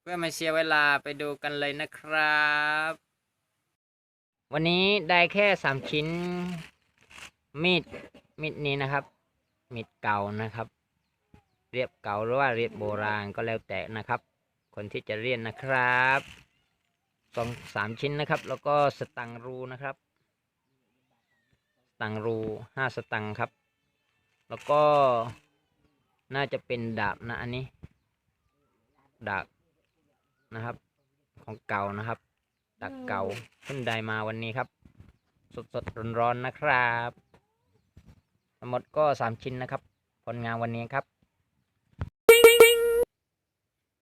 เพื่อมาเชียร์เวลาไปดูกันเลยนะครับ วันนี้ได้แค่สามชิ้น มีด มีดนี้นะครับ มีดเก่านะครับ เรียบเก่าหรือว่าเรียบโบราณก็แล้วแต่นะครับ คนที่จะเรียนนะครับสองสามชิ้นนะครับ แล้วก็สตังรูนะครับ ตังรูห้าสตังค์ครับ แล้วก็น่าจะเป็นดาบนะอันนี้ ดาบนะครับ ของเก่านะครับดาบเก่าเพิ่งได้มาวันนี้ครับ สดสดร้อนๆนะครับทั้งหมดก็สามชิ้นนะครับ ผลงานวันนี้ครับ